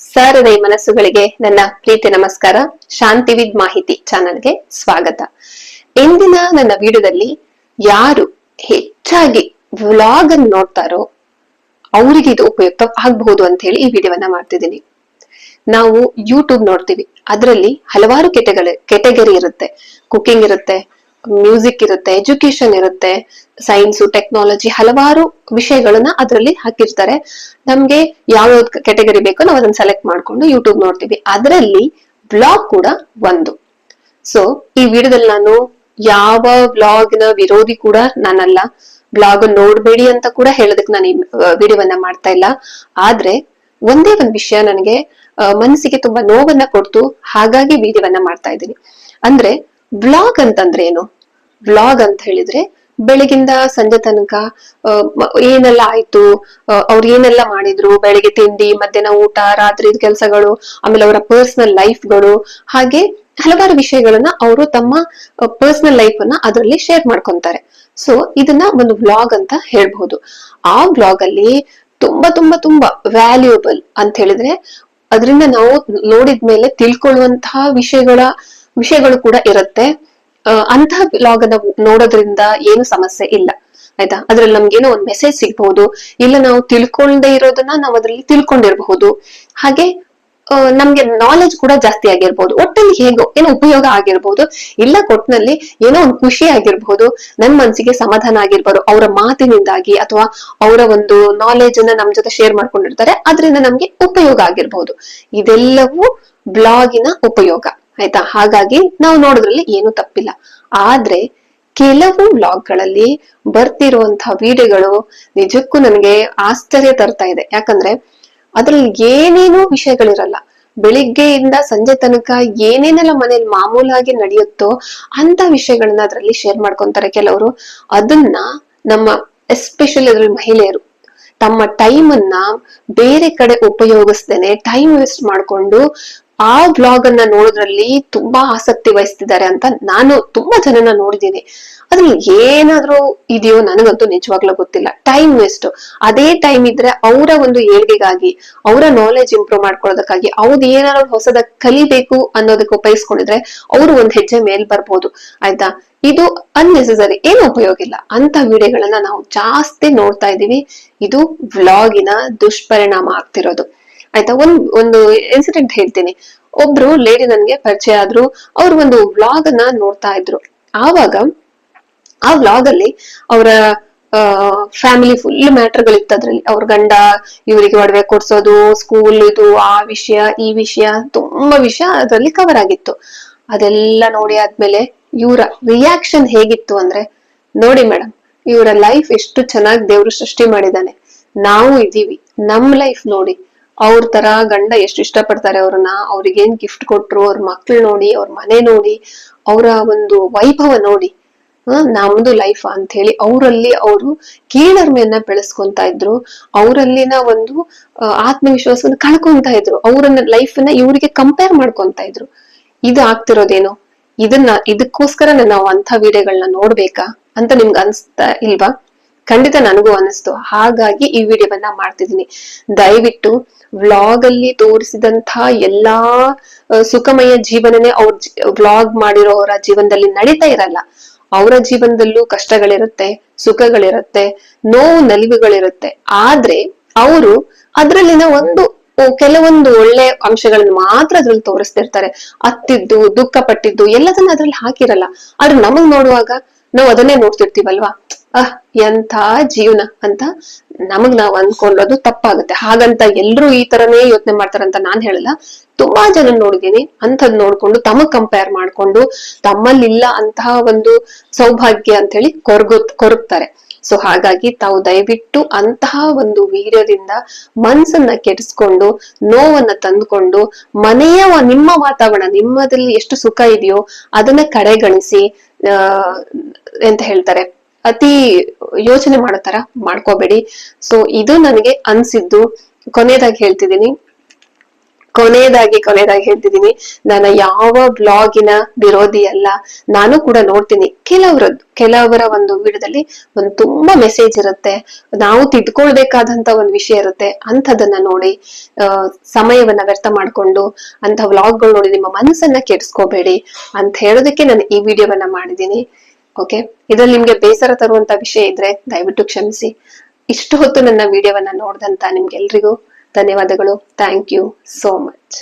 ಸಾರದೈ ಮನಸ್ಸುಗಳಿಗೆ ನನ್ನ ಪ್ರೀತಿ ನಮಸ್ಕಾರ. ಶಾಂತಿ ವಿದ್ ಮಾಹಿತಿ ಚಾನಲ್ಗೆ ಸ್ವಾಗತ. ಇಂದಿನ ನನ್ನ ವಿಡಿಯೋದಲ್ಲಿ ಯಾರು ಹೆಚ್ಚಾಗಿ ವ್ಲಾಗ್ ಅನ್ನು ನೋಡ್ತಾರೋ ಅವರಿಗೆ ಇದು ಉಪಯುಕ್ತ ಆಗಬಹುದು ಅಂತ ಹೇಳಿ ಈ ವಿಡಿಯೋವನ್ನ ಮಾಡ್ತಿದ್ದೀನಿ. ನಾವು ಯೂಟ್ಯೂಬ್ ನೋಡ್ತೀವಿ. ಅದರಲ್ಲಿ ಹಲವಾರು ಕೆಟಗರಿ ಕೆಟಗರಿ ಇರುತ್ತೆ. ಕುಕಿಂಗ್ ಇರುತ್ತೆ ಮ್ಯೂಸಿಕ್ ಇರುತ್ತೆ ಎಜುಕೇಶನ್ ಇರುತ್ತೆ, ಸೈನ್ಸ್, ಟೆಕ್ನಾಲಜಿ ಹಲವಾರು ವಿಷಯಗಳನ್ನ ಅದರಲ್ಲಿ ಹಾಕಿರ್ತಾರೆ. ನಮ್ಗೆ ಯಾವ ಕೆಟಗರಿ ಬೇಕೋ ನಾವು ಅದನ್ನ ಸೆಲೆಕ್ಟ್ ಮಾಡ್ಕೊಂಡು ಯೂಟ್ಯೂಬ್ ನೋಡ್ತೀವಿ. ಅದರಲ್ಲಿ ಬ್ಲಾಗ್ ಕೂಡ ಒಂದು. ಸೊ ಈ ವಿಡಿಯೋದಲ್ಲಿ ನಾನು ಯಾವ ಬ್ಲಾಗ್ನ ವಿರೋಧಿ ಕೂಡ ನಾನಲ್ಲ. ಬ್ಲಾಗ್ ನೋಡ್ಬೇಡಿ ಅಂತ ಕೂಡ ಹೇಳೋದಕ್ಕೆ ನಾನು ಈ ವಿಡಿಯೋವನ್ನ ಮಾಡ್ತಾ ಇಲ್ಲ. ಆದ್ರೆ ಒಂದೇ ಒಂದ್ ವಿಷಯ ನನಗೆ ಮನಸ್ಸಿಗೆ ತುಂಬಾ ನೋವನ್ನ ಕೊಡ್ತು. ಹಾಗಾಗಿ ವಿಡಿಯೋವನ್ನ ಮಾಡ್ತಾ ಇದ್ದೀನಿ. ಅಂದ್ರೆ ಬ್ಲಾಗ್ ಅಂತಂದ್ರೆ ಏನು? ಬ್ಲಾಗ್ ಅಂತ ಹೇಳಿದ್ರೆ, ಬೆಳಗಿಂದ ಸಂಜೆ ತನಕ ಏನೆಲ್ಲ ಆಯ್ತು ಅವ್ರು ಏನೆಲ್ಲ ಮಾಡಿದ್ರು, ಬೆಳಿಗ್ಗೆ ತಿಂಡಿ, ಮಧ್ಯಾಹ್ನ ಊಟ ರಾತ್ರಿ ಕೆಲಸಗಳು, ಆಮೇಲೆ ಅವರ ಪರ್ಸನಲ್ ಲೈಫ್ಗಳು ಹಾಗೆ ಹಲವಾರು ವಿಷಯಗಳನ್ನ ಅವರು ತಮ್ಮ ಪರ್ಸನಲ್ ಲೈಫ್ ಅನ್ನ ಅದರಲ್ಲಿ ಶೇರ್ ಮಾಡ್ಕೊಂತಾರೆ. ಸೊ ಇದನ್ನ ಒಂದು ವ್ಲಾಗ್ ಅಂತ ಹೇಳ್ಬಹುದು. ಆ ವ್ಲಾಗ್ ಅಲ್ಲಿ ತುಂಬಾ ತುಂಬಾ ತುಂಬಾ ವ್ಯಾಲ್ಯೂಬಲ್ ಅಂತ ಹೇಳಿದ್ರೆ, ಅದರಿಂದ ನಾವು ನೋಡಿದ್ಮೇಲೆ ತಿಳ್ಕೊಳ್ಳುವಂತಹ ವಿಷಯಗಳ, ವಿಷಯಗಳು ಕೂಡ ಇರುತ್ತೆ. ಅಂತಹ ಬ್ಲಾಗ್ ಅನ್ನ ನೋಡೋದ್ರಿಂದ ಏನು ಸಮಸ್ಯೆ ಇಲ್ಲ, ಆಯ್ತಾ? ಅದ್ರಲ್ಲಿ ನಮ್ಗೇನೋ ಒಂದ್ ಮೆಸೇಜ್ ಸಿಗ್ಬಹುದು, ಇಲ್ಲ ನಾವು ತಿಳ್ಕೊಳ್ದೆ ಇರೋದನ್ನ ನಾವು ಅದ್ರಲ್ಲಿ ತಿಳ್ಕೊಂಡಿರ್ಬಹುದು. ಹಾಗೆ ನಮ್ಗೆ ನಾಲೆಜ್ ಕೂಡ ಜಾಸ್ತಿ ಆಗಿರ್ಬಹುದು. ಒಟ್ಟಲ್ಲಿ ಹೇಗೋ, ಏನೋ ಉಪಯೋಗ ಆಗಿರ್ಬಹುದು, ಇಲ್ಲ ಕೊಟ್ನಲ್ಲಿ ಏನೋ ಒಂದು ಖುಷಿ ಆಗಿರ್ಬಹುದು, ನನ್ ಮನ್ಸಿಗೆ ಸಮಾಧಾನ ಆಗಿರ್ಬೋದು, ಅವರ ಮಾತಿನಿಂದಾಗಿ ಅಥವಾ ಅವರ ಒಂದು ನಾಲೆಜ್ ಅನ್ನ ನಮ್ ಜೊತೆ ಶೇರ್ ಮಾಡ್ಕೊಂಡಿರ್ತಾರೆ, ಅದರಿಂದ ನಮ್ಗೆ ಉಪಯೋಗ ಆಗಿರ್ಬಹುದು ಇದೆಲ್ಲವೂ ಬ್ಲಾಗಿನ ಉಪಯೋಗ. ಆಯ್ತಾ? ಹಾಗಾಗಿ ನಾವು ನೋಡೋದ್ರಲ್ಲಿ ಏನು ತಪ್ಪಿಲ್ಲ. ಆದ್ರೆ ಕೆಲವು ಬ್ಲಾಗ್ಗಳಲ್ಲಿ ಬರ್ತಿರುವಂತಹ ವಿಡಿಯೋಗಳು ನಿಜಕ್ಕೂ ನನಗೆ ಆಶ್ಚರ್ಯ ತರ್ತಾ ಇದೆ. ಯಾಕಂದ್ರೆ ಅದ್ರಲ್ಲಿ ಏನೇನೋ ವಿಷಯಗಳಿರಲ್ಲ. ಬೆಳಿಗ್ಗೆಯಿಂದ ಸಂಜೆ ತನಕ ಏನೇನೆಲ್ಲ ಮನೇಲಿ ಮಾಮೂಲಾಗಿ ನಡೆಯುತ್ತೋ ಅಂತ ವಿಷಯಗಳನ್ನ ಅದ್ರಲ್ಲಿ ಶೇರ್ ಮಾಡ್ಕೊಂತಾರೆ ಕೆಲವರು. ಅದನ್ನ ನಮ್ಮ ಎಸ್ಪೆಷಲಿ ಅದ್ರಲ್ಲಿ ಮಹಿಳೆಯರು ತಮ್ಮ ಟೈಮ್ ಅನ್ನ ಬೇರೆ ಕಡೆ ಉಪಯೋಗಿಸ್ದೇನೆ ಟೈಮ್ ವೇಸ್ಟ್ ಮಾಡ್ಕೊಂಡು ಆ ಬ್ಲಾಗ್ ಅನ್ನ ನೋಡೋದ್ರಲ್ಲಿ ತುಂಬಾ ಆಸಕ್ತಿ ವಹಿಸ್ತಿದ್ದಾರೆ ಅಂತ ನಾನು ತುಂಬಾ ಜನನ ನೋಡಿದ್ದೀನಿ. ಅದ್ರಲ್ಲಿ ಏನಾದ್ರೂ ಇದೆಯೋ ನನಗಂತೂ ನಿಜವಾಗ್ಲೂ ಗೊತ್ತಿಲ್ಲ. ಟೈಮ್ ವೇಸ್ಟ್ ಅದೇ ಟೈಮ್ ಇದ್ರೆ ಅವರ ಒಂದು ಏಳ್ಗೆಗಾಗಿ, ಅವರ ನಾಲೆಜ್ ಇಂಪ್ರೂವ್ ಮಾಡ್ಕೊಳ್ಳೋದಕ್ಕಾಗಿ ಅವ್ರು ಏನಾದ್ರು ಹೊಸದ ಕಲಿಬೇಕು ಅನ್ನೋದಕ್ಕೆ ಉಪಯೋಗಿಸ್ಕೊಂಡಿದ್ರೆ ಅವರು ಒಂದ್ ಹೆಜ್ಜೆ ಮೇಲ್ ಬರ್ಬೋದು. ಆಯ್ತಾ? ಇದು ಅನ್ನೆಸೆಸರಿ ಏನು ಉಪಯೋಗ ಇಲ್ಲ. ಅಂತ ವಿಡಿಯೋಗಳನ್ನ ನಾವು ಜಾಸ್ತಿ ನೋಡ್ತಾ ಇದೀವಿ ಇದು ವ್ಲಾಗಿನ ದುಷ್ಪರಿಣಾಮ ಆಗ್ತಿರೋದು. ಆಯ್ತಾ? ಒಂದ್, ಒಂದು ಇನ್ಸಿಡೆಂಟ್ ಹೇಳ್ತೀನಿ. ಒಬ್ರು ಲೇಡಿ ನನ್ಗೆ ಪರಿಚಯ ಆದ್ರು, ಅವ್ರು ಒಂದು ವ್ಲಾಗ್ ಅನ್ನ ನೋಡ್ತಾ ಇದ್ರು. ಆವಾಗ, ಆ ವ್ಲಾಗ್ ಅಲ್ಲಿ ಅವರ ಫ್ಯಾಮಿಲಿ ಫುಲ್ ಮ್ಯಾಟರ್ ಇತ್ತು ಅದ್ರಲ್ಲಿ. ಅವ್ರ ಗಂಡ ಇವರಿಗೆ ಒಡವೆ ಕೊಡ್ಸೋದು ಸ್ಕೂಲ್ ಇದು, ಆ ವಿಷಯ, ಈ ವಿಷಯ, ತುಂಬಾ ವಿಷಯ ಅದರಲ್ಲಿ ಕವರ್ ಆಗಿತ್ತು. ಅದೆಲ್ಲ ನೋಡಿ ಆದ್ಮೇಲೆ ಇವರ ರಿಯಾಕ್ಷನ್ ಹೇಗಿತ್ತು ಅಂದ್ರೆ, ನೋಡಿ ಮೇಡಮ್ ಇವರ ಲೈಫ್ ಎಷ್ಟು ಚೆನ್ನಾಗಿ ದೇವ್ರು ಸೃಷ್ಟಿ ಮಾಡಿದಾನೆ ನಾವು ಇದೀವಿ ನಮ್ ಲೈಫ್ ನೋಡಿ. ಅವ್ರ ತರ ಗಂಡ ಎಷ್ಟು ಇಷ್ಟಪಡ್ತಾರೆ ಅವ್ರನ್ನ ಅವ್ರಿಗೇನ್ ಗಿಫ್ಟ್ ಕೊಟ್ರು, ಅವ್ರ ಮಕ್ಳು ನೋಡಿ, ಅವ್ರ ಮನೆ ನೋಡಿ, ಅವರ ಒಂದು ವೈಭವ ನೋಡಿ ನಮ್ದು ಲೈಫ್ ಅಂತ ಹೇಳಿ ಅವರಲ್ಲಿ ಅವರು ಕೀಳರ್ಮೆಯನ್ನ ಬೆಳೆಸ್ಕೊಂತ ಇದ್ರು, ಅವರಲ್ಲಿನ ಒಂದು ಆತ್ಮವಿಶ್ವಾಸವನ್ನು ಕಳ್ಕೊಂತ ಇದ್ರು, ಅವರನ್ನ ಲೈಫ್ನ ಇವರಿಗೆ ಕಂಪೇರ್ ಮಾಡ್ಕೊಂತ ಇದ್ರು. ಇದು ಆಗ್ತಿರೋದೇನು? ಇದನ್ನ ಇದಕ್ಕೋಸ್ಕರ ನಾವು ಅಂತ ವಿಡಿಯೋಗಳನ್ನ ನೋಡ್ಬೇಕಾ ಅಂತ ನಿಮ್ಗೆ ಅನ್ಸ್ತಾ ಇಲ್ವಾ? ಖಂಡಿತ ನನಗೂ ಅನಿಸ್ತು. ಹಾಗಾಗಿ ಈ ವಿಡಿಯೋವನ್ನ ಮಾಡ್ತಿದ್ದೀನಿ. ದಯವಿಟ್ಟು ವ್ಲಾಗ್ ಅಲ್ಲಿ ತೋರಿಸಿದಂತಹ ಎಲ್ಲಾ ಸುಖಮಯ ಜೀವನನೇ ಅವ್ರ ವ್ಲಾಗ್ ಮಾಡಿರೋರ ಜೀವನದಲ್ಲಿ ನಡೀತಾ ಇರಲ್ಲ. ಅವರ ಜೀವನದಲ್ಲೂ ಕಷ್ಟಗಳಿರುತ್ತೆ, ಸುಖಗಳಿರುತ್ತೆ, ನೋವು ನಲಿವುಗಳಿರುತ್ತೆ. ಆದ್ರೆ ಅವರು ಅದ್ರಲ್ಲಿನ ಒಂದು ಕೆಲವೊಂದು ಒಳ್ಳೆ ಅಂಶಗಳನ್ನ ಮಾತ್ರ ಅದ್ರಲ್ಲಿ ತೋರಿಸ್ತಿರ್ತಾರೆ ಅತ್ತಿದ್ದು ದುಃಖ ಪಟ್ಟಿದ್ದು ಎಲ್ಲದನ್ನ ಅದ್ರಲ್ಲಿ ಹಾಕಿರಲ್ಲ. ಆದ್ರೆ ನಮಗ್ ನೋಡುವಾಗ ನಾವು ಅದನ್ನೇ ನೋಡ್ತಿರ್ತೀವಲ್ವಾ? ಅಹ್, ಎಂಥ ಜೀವನ ಅಂತ ನಮಗ್ ನಾವ್ ಅನ್ಕೊಳ್ಳೋದು ತಪ್ಪಾಗುತ್ತೆ. ಹಾಗಂತ ಎಲ್ರು ಈ ತರನೇ ಯೋಚನೆ ಮಾಡ್ತಾರಂತ ನಾನ್ ಹೇಳಲ್ಲ. ತುಂಬಾ ಜನ ನೋಡಿದೀನಿ ಅಂಥದ್ ನೋಡ್ಕೊಂಡು ತಮಗ್ ಕಂಪೇರ್ ಮಾಡ್ಕೊಂಡು ತಮ್ಮಲ್ಲಿಲ್ಲ ಅಂತಹ ಒಂದು ಸೌಭಾಗ್ಯ ಅಂತ ಹೇಳಿ ಕೊರಗ, ಕೊರಗ್ತಾರೆ. ಸೊ ಹಾಗಾಗಿ ತಾವು ದಯವಿಟ್ಟು ಅಂತಹ ಒಂದು ವೀರ್ಯದಿಂದ ಮನ್ಸನ್ನ ಕೆಡಿಸ್ಕೊಂಡು, ನೋವನ್ನ ತಂದ್ಕೊಂಡು, ಮನೆಯ ನಿಮ್ಮ ವಾತಾವರಣ ನಿಮ್ಮದಲ್ಲಿ ಎಷ್ಟು ಸುಖ ಇದೆಯೋ ಅದನ್ನ ಕಡೆಗಣಿಸಿ ಅಹ್ ಎಂತ ಹೇಳ್ತಾರೆ. ಅತಿ ಯೋಚನೆ ಮಾಡೋ ಮಾಡ್ಕೋಬೇಡಿ. ಸೊ ಇದು ನನಗೆ ಅನ್ಸಿದ್ದು. ಕೊನೆಯದಾಗಿ ಹೇಳ್ತಿದ್ದೀನಿ. ಕೊನೆಯದಾಗಿ ಕೊನೆಯದಾಗಿ ಹೇಳ್ತಿದ್ದೀನಿ. ನಾನು ಯಾವ ಬ್ಲಾಗಿನ ವಿರೋಧಿ ಅಲ್ಲ. ನಾನು ಕೂಡ ನೋಡ್ತೀನಿ. ಕೆಲವರದ್ದು, ಕೆಲವರ ಒಂದು ವಿಡಿಯೋದಲ್ಲಿ ಒಂದು ತುಂಬಾ ಮೆಸೇಜ್ ಇರುತ್ತೆ. ನಾವು ತಿದ್ಕೊಳ್ಬೇಕಾದಂತ ಒಂದು ವಿಷಯ ಇರುತ್ತೆ. ಅಂಥದನ್ನ ನೋಡಿ ಸಮಯವನ್ನ ವ್ಯರ್ಥ ಮಾಡ್ಕೊಂಡು ಅಂತ ವ್ಲಾಗ್ಗಳು ನೋಡಿ ನಿಮ್ಮ ಮನಸ್ಸನ್ನ ಕೆಡ್ಸ್ಕೋಬೇಡಿ. ಅಂತ ಹೇಳೋದಕ್ಕೆ ನಾನು ಈ ವಿಡಿಯೋವನ್ನ ಮಾಡಿದ್ದೀನಿ. ಓಕೆ ಇದ್ರಲ್ಲಿ ನಿಮ್ಗೆ ಬೇಸರ ತರುವಂತ ವಿಷಯ ಇದ್ರೆ ದಯವಿಟ್ಟು ಕ್ಷಮಿಸಿ. ಇಷ್ಟು ಹೊತ್ತು ನನ್ನ ವಿಡಿಯೋವನ್ನ ನೋಡಿದಂತ ನಿಮ್ಗೆಲ್ರಿಗೂ ಧನ್ಯವಾದಗಳು. Thank you so much